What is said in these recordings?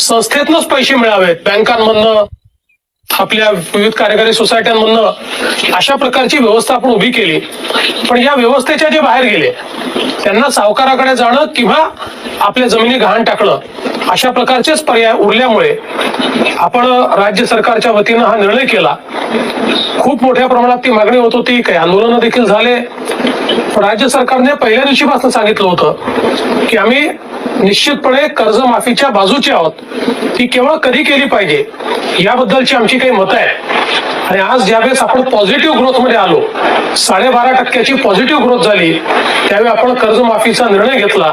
संस्थेतनच पैसे मिळावेत. बँकांमधनं आपल्या विविध कार्यकारी सोसायट्यांमधनं अशा प्रकारची व्यवस्था आपण उभी केली. पण या व्यवस्थेच्या जे बाहेर गेले त्यांना सावकाराकडे जाणं किंवा आपल्या जमिनी गहाण टाकणं अशा प्रकारचेच पर्याय उरल्यामुळे आपण राज्य सरकारच्या वतीनं हा निर्णय केला. खूप मोठ्या प्रमाणात ती मागणी होत होती काही आंदोलनं देखील झाले. राज्य सरकारने पहिल्या दिवशीपासून सांगितलं होतं की आम्ही निश्चितपणे कर्जमाफीच्या बाजूची आहोत. ती केवळ कधी केली पाहिजे याबद्दलची आमची काही मतं आहेत. आणि आज ज्यावेळेस आपण पॉझिटिव्ह ग्रोथमध्ये आलो साडेबारा टक्क्याची पॉझिटिव्ह ग्रोथ झाली त्यावेळी आपण कर्जमाफीचा निर्णय घेतला.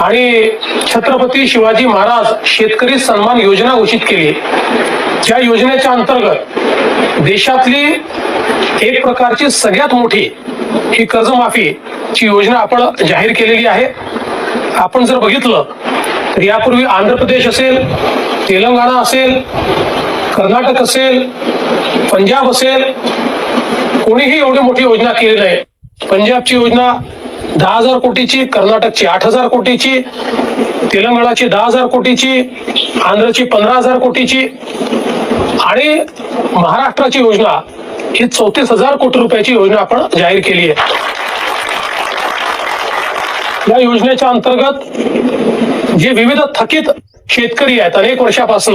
आणि छत्रपती शिवाजी महाराज शेतकरी सन्मान योजना घोषित केली. ज्या योजनेच्या अंतर्गत देशातली एक प्रकारची सगळ्यात मोठी ही कर्जमाफी ची योजना आपण जाहीर केलेली आहे. आपण जर बघितलं तर यापूर्वी आंध्र प्रदेश असेल तेलंगणा असेल कर्नाटक असेल पंजाब असेल कोणीही एवढी मोठी योजना केली नाही. पंजाबची योजना दहा हजार कोटीची कर्नाटकची आठ हजार कोटीची तेलंगणाची दहा हजार कोटीची आंध्रची पंधरा हजार कोटीची आणि महाराष्ट्राची योजना ही चौतीस हजार कोटी रुपयाची योजना आपण जाहीर केली आहे. या योजनेच्या अंतर्गत जे विविध थकीत शेतकरी आहेत अनेक वर्षापासून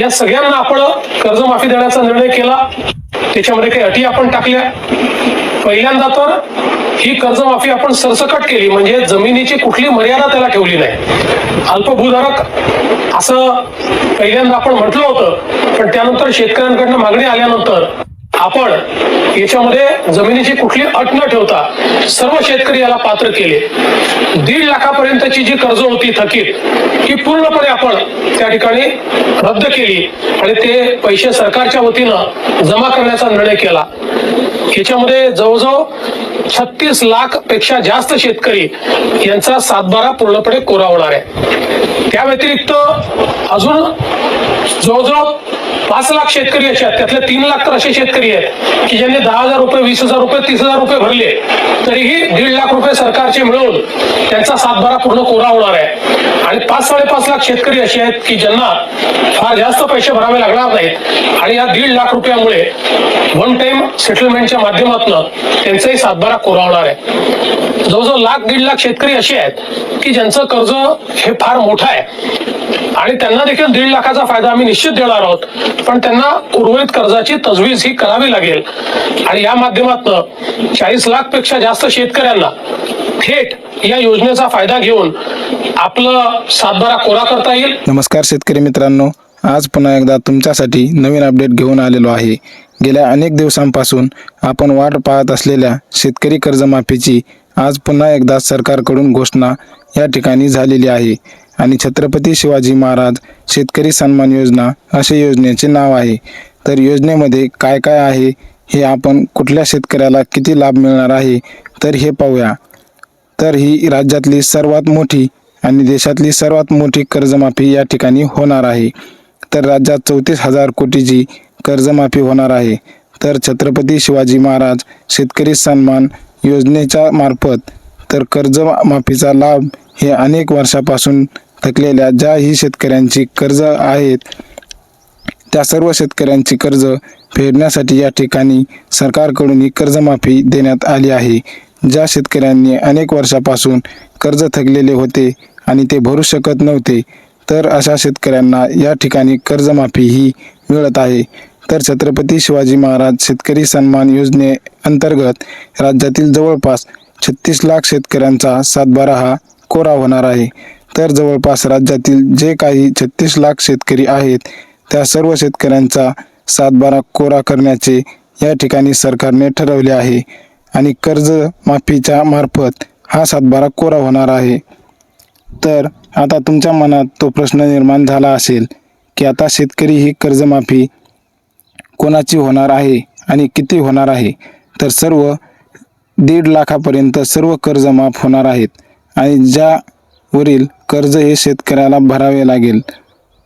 या सगळ्यांना आपण कर्जमाफी देण्याचा निर्णय केला. त्याच्यामध्ये काही अटी आपण टाकल्या. पहिल्यांदा तर ही कर्जमाफी आपण सरसकट केली म्हणजे जमिनीची कुठली मर्यादा त्याला ठेवली नाही. अल्पभूधारक असं पहिल्यांदा आपण म्हटलं होतं पण त्यानंतर शेतकऱ्यांकडनं मागणी आल्यानंतर आपण याच्यामध्ये जमिनीची कुठली अट न ठेवता सर्व शेतकरी याला पात्र केले. दीड लाखापर्यंतची जी कर्ज होती थकीत ती पूर्णपणे आपण त्या ठिकाणी रद्द केली आणि ते पैसे सरकारच्या वतीनं जमा करण्याचा निर्णय केला. याच्यामध्ये जवळजवळ छत्तीस लाखपेक्षा जास्त शेतकरी यांचा सातबारा पूर्णपणे कोरा होणार आहे. त्या व्यतिरिक्त अजून जवळजवळ पाच लाख शेतकरी असे आहेत. त्यातले तीन लाख तर असे शेतकरी आहेत की ज्यांनी दहा हजार रुपये वीस हजार रुपये तीस हजार रुपये भरले. तरीही दीड लाख रुपये सरकारचे मिळून त्यांचा सातबारा पूर्ण कोरा होणार आहे. आणि पाच साडेपाच लाख शेतकरी असे आहेत की ज्यांना फार जास्त पैसे भरावे लागणार नाहीत. आणि या दीड लाख रुपयामुळे वन टाइम सेटलमेंटच्या माध्यमातून त्यांचाही सातबारा कोरा होणार आहे. जवळजवळ लाख दीड लाख शेतकरी असे आहेत की ज्यांचं कर्ज हे फार मोठं आहे. आणि त्यांना देखील दीड लाखाचा फायदा आम्ही निश्चित देणार आहोत. पण त्यांना उर्वरित कर्जाची तजवीज ही करावी लागेल. आणि या माध्यमातून चाळीस लाखपेक्षा जास्त शेतकऱ्यांना थेट या योजनेचा फायदा घेऊन आपलं सातबारा कोरा करता येईल. नमस्कार शेतकरी मित्रांनो आज पुन्हा एकदा तुमच्यासाठी नवीन अपडेट घेऊन आलेलो आहे. गेल्या अनेक दिवसांपासून आपण वाट पाहत असलेल्या शेतकरी कर्जमाफीची आज पुन्हा एकदा सरकारकडून घोषणा या ठिकाणी झालेली आहे. आणि छत्रपती शिवाजी महाराज शेतकरी सन्मान योजना असे योजनेचे नाव आहे. तर योजनेमध्ये काय काय आहे हे आपण कुठल्या शेतकऱ्याला किती लाभ मिळणार आहे तर हे पाहूया. तर ही राज्यातली सर्वात मोठी आणि देशातली सर्वात मोठी कर्जमाफी या ठिकाणी होणार आहे. तर राज्यात चौतीस हजार कोटीची कर्जमाफी होणार आहे. तर छत्रपती शिवाजी महाराज शेतकरी सन्मान योजनेच्या मार्फत तर कर्जमाफीचा लाभ हे अनेक वर्षापासून थकलेल्या ज्याही शेतकऱ्यांची कर्ज आहेत त्या सर्व शेतकऱ्यांची कर्ज फेडण्यासाठी या ठिकाणी सरकारकडून ही कर्जमाफी देण्यात आली आहे. ज्या शेतकऱ्यांनी अनेक वर्षापासून कर्ज थकलेले होते आणि ते भरू शकत नव्हते तर अशा शेतकऱ्यांना या ठिकाणी कर्जमाफी ही मिळत आहे. तर छत्रपती शिवाजी महाराज शेतकरी सन्मान योजने अंतर्गत राज्यातील जवळपास छत्तीस लाख शेतकऱ्यांचा सातबारा हा कोरा होणार आहे. तर जवळपास राज्यातील जे काही छत्तीस लाख शेतकरी आहेत त्या सर्व शेतकऱ्यांचा सातबारा कोरा करण्याचे या ठिकाणी सरकारने ठरवले आहे. आणि कर्ज माफीच्या मार्फत हा सातबारा कोरा होणार आहे. तर आता तुमच्या मनात तो प्रश्न निर्माण झाला असेल की आता शेतकरी ही कर्जमाफी कोणाची होणार आहे आणि किती होणार आहे? तर सर्व दीड लाखापर्यंत सर्व कर्ज माफ होणार आहेत आणि ज्यावरील कर्ज हे शेतकऱ्याला भरावे लागेल.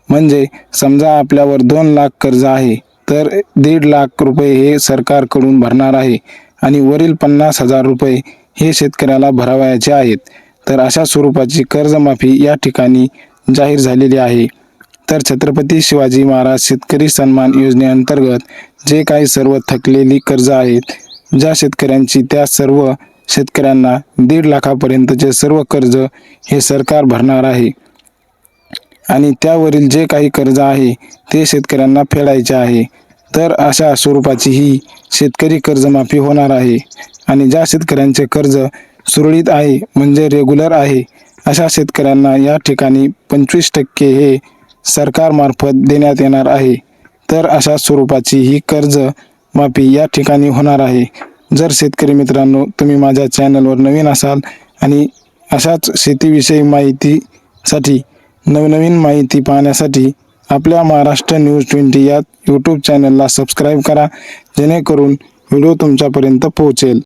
म्हणजे समजा आपल्यावर दोन लाख कर्ज आहे तर दीड लाख रुपये हे सरकारकडून भरणार आहे आणि वरील पन्नास हजार रुपये हे शेतकऱ्याला भरावयाचे आहेत. तर अशा स्वरूपाची कर्जमाफी या ठिकाणी जाहीर झालेली आहे. तर छत्रपती शिवाजी महाराज शेतकरी सन्मान योजनेअंतर्गत जे काही सर्व थकलेली कर्ज आहेत ज्या शेतकऱ्यांची त्या सर्व शेतकऱ्यांना दीड लाखापर्यंतचे सर्व कर्ज हे सरकार भरणार आहे. आणि त्यावरील जे काही कर्ज आहे ते शेतकऱ्यांना फेडायचे आहे. तर अशा स्वरूपाची ही शेतकरी कर्जमाफी होणार आहे. आणि ज्या शेतकऱ्यांचे कर्ज सुरळीत आहे म्हणजे रेग्युलर आहे अशा शेतकऱ्यांना या ठिकाणी पंचवीस टक्के हे सरकारमार्फत देण्यात येणार आहे. तर अशा स्वरूपाची ही कर्ज माफी या ठिकाणी होणार आहे. जर शेतकरी मित्रांनो तुम्ही माझ्या चॅनलवर नवीन असाल आणि अशाच शेतीविषयी माहितीसाठी नवनवीन माहिती पाहण्यासाठी आपल्या महाराष्ट्र न्यूज ट्वेंटी या यूट्यूब चॅनलला सबस्क्राईब करा जेणेकरून व्हिडिओ तुमच्यापर्यंत पोहोचेल.